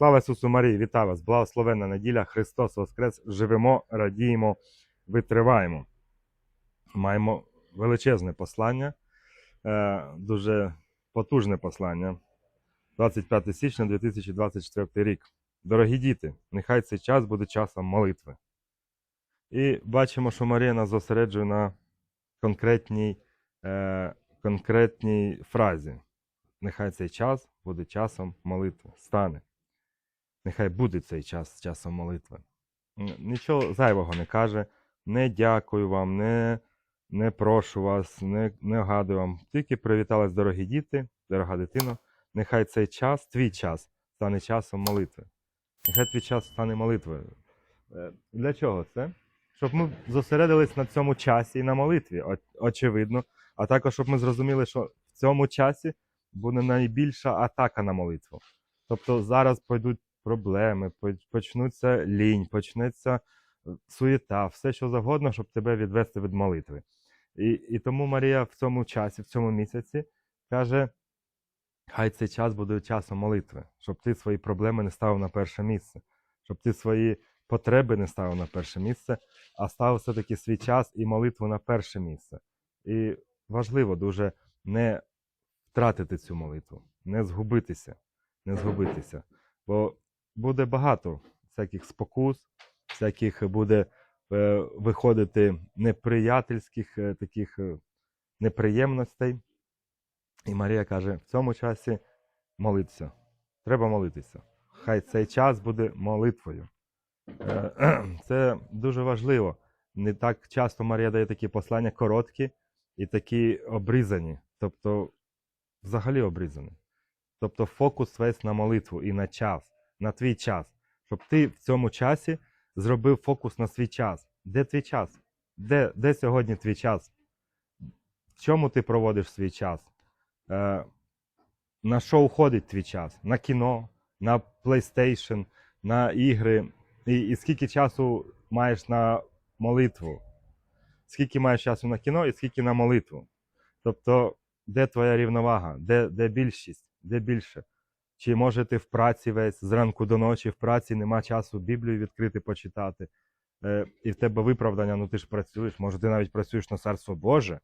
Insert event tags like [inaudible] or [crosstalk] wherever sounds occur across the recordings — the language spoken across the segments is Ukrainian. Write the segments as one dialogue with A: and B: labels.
A: Слава Ісусу Марії, вітаю вас! Благословенна неділя, Христос Воскрес! Живемо, радіємо, витриваємо. Маємо величезне послання, е, дуже потужне послання. 25 січня 2024 рік. Дорогі діти, нехай цей час буде часом молитви. І бачимо, що Марія нас зосереджує на конкретній, е, конкретній фразі. Нехай цей час буде часом молитви. Стане. Нехай буде цей час часом молитви. Нічого зайвого не каже. Не дякую вам, не, не прошу вас, не, не гадую вам. Тільки привітались, дорогі діти, дорога дитино. Нехай цей час, твій час, стане часом молитви. Нехай твій час стане молитвою. Е, Для чого це? Щоб ми зосередились на цьому часі і на молитві, очевидно. А також, щоб ми зрозуміли, що в цьому часі буде найбільша атака на молитву. Тобто зараз пойдуть проблеми, почнуться лінь, почнеться е, суєта, все що завгодно, щоб тебе відвести від молитви. І, і тому Марія в цьому часі, в цьому місяці каже: хай цей час буде часом молитви, щоб ти свої проблеми не ставив на перше місце, щоб ти свої потреби не ставив на перше місце, а ставив все-таки свій час і молитву на перше місце. І важливо дуже не втратити цю молитву, не згубитися, не згубитися. Бо буде багато всяких спокус, всяких буде е, виходити неприятельських е, таких е, неприємностей. І Марія каже: в цьому часі молитися. Треба молитися. Хай цей час буде молитвою. [clears throat] Це дуже важливо. Не так часто Марія дає такі послання короткі і такі обрізані, тобто взагалі обрізані. Тобто фокус весь на молитву і на час, на твій час. Щоб ти в цьому часі зробив фокус на свій час. Де твій час? Де, де сьогодні твій час? В чому ти проводиш свій час? Е, на що уходить твій час? На кіно, на PlayStation, на ігри. І, і скільки часу маєш на молитву? Скільки маєш часу на кіно і скільки на молитву? Тобто, де твоя рівновага? Де, де більшість? Де більше? Чи може ти в праці весь зранку до ночі в праці нема часу Біблію відкрити, почитати, е, і в тебе виправдання, ну ти ж працюєш, може ти навіть працюєш на царство Боже,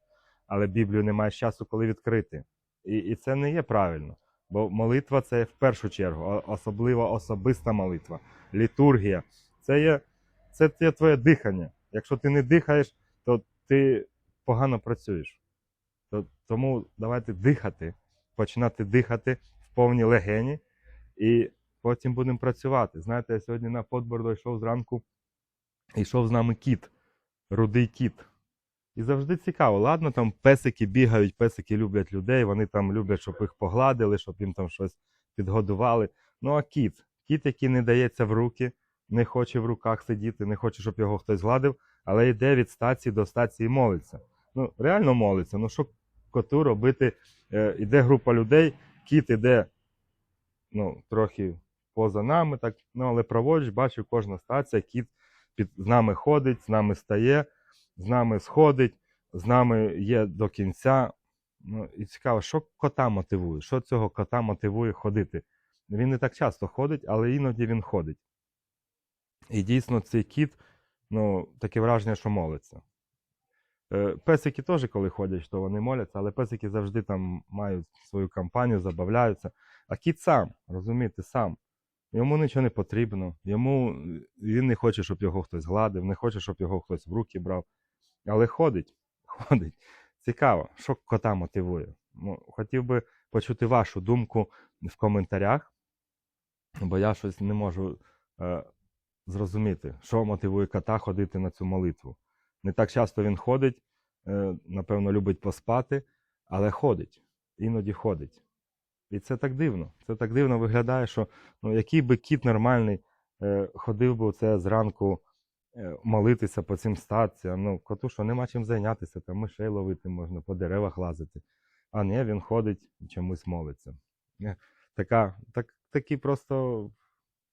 A: але Біблію не маєш часу, коли відкрити. І, і це не є правильно. Бо молитва це в першу чергу, особливо особиста молитва, літургія. Це є, це є твоє дихання. Якщо ти не дихаєш, то ти погано працюєш. То, тому давайте дихати, починати дихати повні легені, і потім будемо працювати. Знаєте, я сьогодні на подборду йшов зранку, і йшов з нами кіт, рудий кіт. І завжди цікаво. Ладно, там песики бігають, песики люблять людей, вони там люблять, щоб їх погладили, щоб їм там щось підгодували. Ну а кіт, кіт, який не дається в руки, не хоче в руках сидіти, не хоче, щоб його хтось гладив, але йде від стації до стації молиться. Ну, реально молиться. Ну що коту робити? Е, іде група людей, кіт іде ну, трохи поза нами, так, ну, але праворуч, бачу, кожна стація, кіт під, з нами ходить, з нами стає, з нами сходить, з нами є до кінця. Ну, і цікаво, що кота мотивує, що цього кота мотивує ходити. Він не так часто ходить, але іноді він ходить. І дійсно цей кіт, ну, таке враження, що молиться. Е, Песики теж, коли ходять, то вони моляться, але песики завжди там мають свою компанію, забавляються. А кіт сам, розумієте, сам. Йому нічого не потрібно, йому він не хоче, щоб його хтось гладив, не хоче, щоб його хтось в руки брав. Але ходить, [laughs] ходить. Цікаво, що кота мотивує. Ну, хотів би почути вашу думку в коментарях, бо я щось не можу е, зрозуміти, що мотивує кота ходити на цю молитву. Не так часто він ходить, е, напевно, любить поспати, але ходить, іноді ходить. І це так дивно. Це так дивно виглядає, що ну, який би кіт нормальний е, ходив би це зранку е, молитися по цим стаціям. Ну, коту, що нема чим зайнятися, там мишей ловити можна, по деревах лазити. А ні, він ходить і чомусь молиться. Така, так, такі просто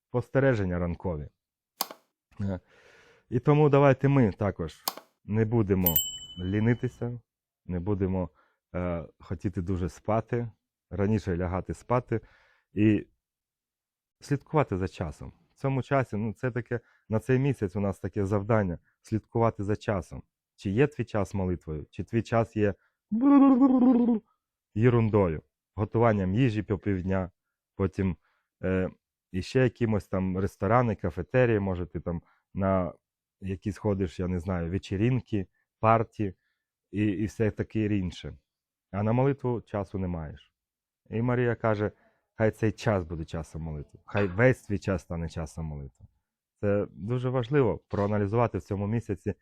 A: спостереження ранкові. І тому давайте ми також не будемо лінитися, не будемо е, хотіти дуже спати, раніше лягати спати і слідкувати за часом. В цьому часі, ну це таке на цей місяць у нас таке завдання слідкувати за часом. Чи є твій час молитвою, чи твій час є єрундою, готуванням їжі по півдня, потім е, іще якимось там ресторани, кафетерії, може ти там на якісь ходиш, я не знаю, вечірінки, парті і, і все таке інше. А на молитву часу не маєш. І Марія каже: хай цей час буде часом молитви, хай весь твій час стане часом молитви. Це дуже важливо проаналізувати в цьому місяці,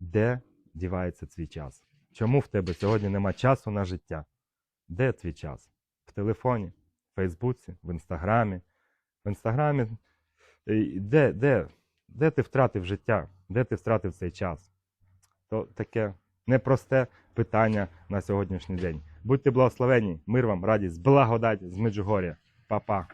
A: де дівається твій час. Чому в тебе сьогодні нема часу на життя? Де твій час? В телефоні, в Фейсбуці, в Інстаграмі. В Інстаграмі. І Де, де, де ти втратив життя? Де ти втратив цей час? То таке непросте питання на сьогоднішній день. Будьте благословені, мир вам, радість, благодать з Меджугор'я. Па-па.